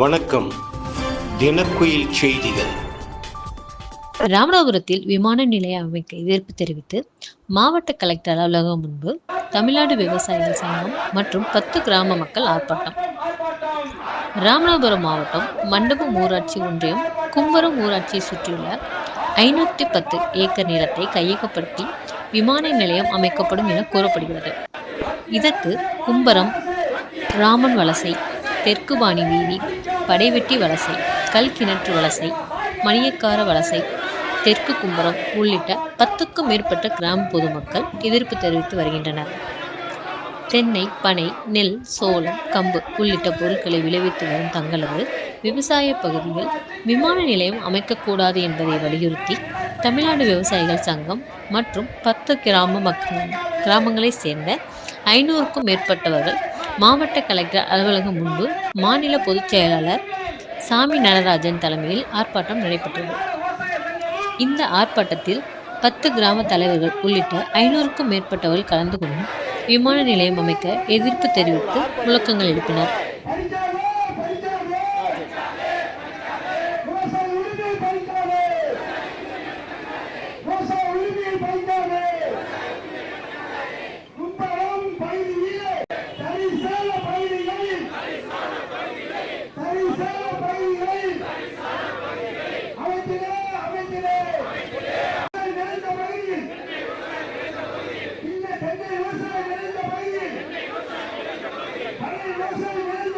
வணக்கம். தினக்குயில் செய்திகள். ராமநாதபுரத்தில் விமான நிலையம் அமைக்க எதிர்ப்பு தெரிவித்து மாவட்ட கலெக்டர் அலுவலகம் முன்பு தமிழ்நாடு விவசாயிகள் சங்கம் மற்றும் பத்து கிராம மக்கள் ஆர்ப்பாட்டம். ராமநாதபுரம் மாவட்டம் மண்டபம் ஊராட்சி ஒன்றியம் கும்பரம் ஊராட்சியை சுற்றியுள்ள ஐநூற்றி பத்து ஏக்கர் நிலத்தை கையகப்படுத்தி விமான நிலையம் அமைக்கப்படும் என கூறப்படுகிறது. இதற்கு கும்பரம் ராமன் வலசை தெற்கு பாணி வீதி படைவெட்டி வலசை கல் கிணற்று வலசை மணியக்கார வலசை தெற்கு கும்பரம் உள்ளிட்ட பத்துக்கும் மேற்பட்ட கிராம பொதுமக்கள் எதிர்ப்பு தெரிவித்து வருகின்றனர். தென்னை பனை நெல் சோளம் கம்பு உள்ளிட்ட பொருட்களை விளைவித்து வரும் தங்களது விவசாய பகுதியில் விமான நிலையம் அமைக்கக்கூடாது என்பதை வலியுறுத்தி தமிழ்நாடு விவசாயிகள் சங்கம் மற்றும் பத்து கிராம மக்கள் கிராமங்களைச் சேர்ந்த ஐநூறுக்கும் மேற்பட்டவர்கள் மாவட்ட கலெக்டர் அலுவலகம் முன்பு மாநில பொதுச் செயலாளர் சாமி நடராஜன் தலைமையில் ஆர்ப்பாட்டம் நடைபெற்றது. இந்த ஆர்ப்பாட்டத்தில் பத்து கிராம தலைவர்கள் உள்ளிட்ட ஐநூறுக்கும் மேற்பட்டவர்கள் கலந்து கொண்டு விமான நிலையம் அமைக்க எதிர்ப்பு தெரிவித்து முழக்கங்கள் எழுப்பினர்.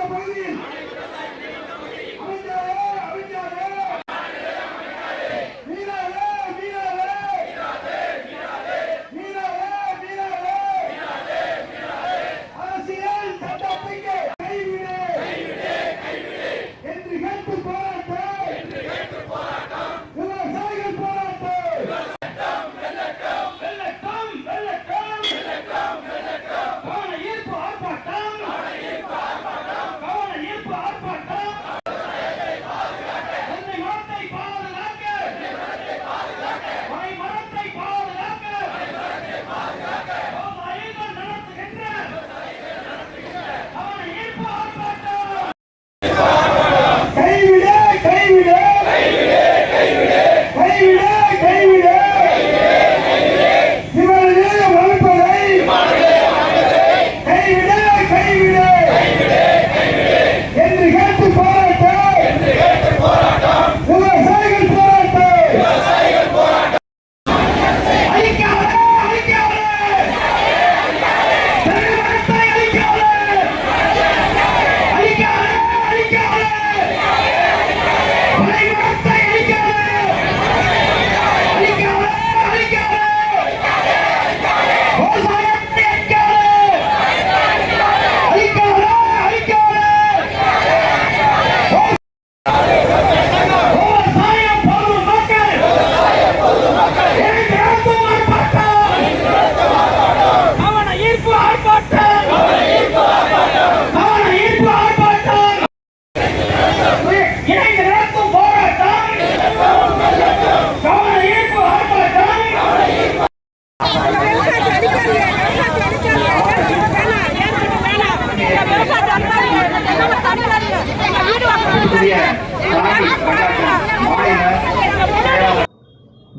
Brasil!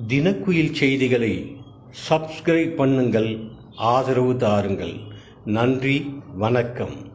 தினக்குயில் செய்திகளை சப்ஸ்கிரைப் பண்ணுங்கள் ஆதரவு தாருங்கள். நன்றி வணக்கம்.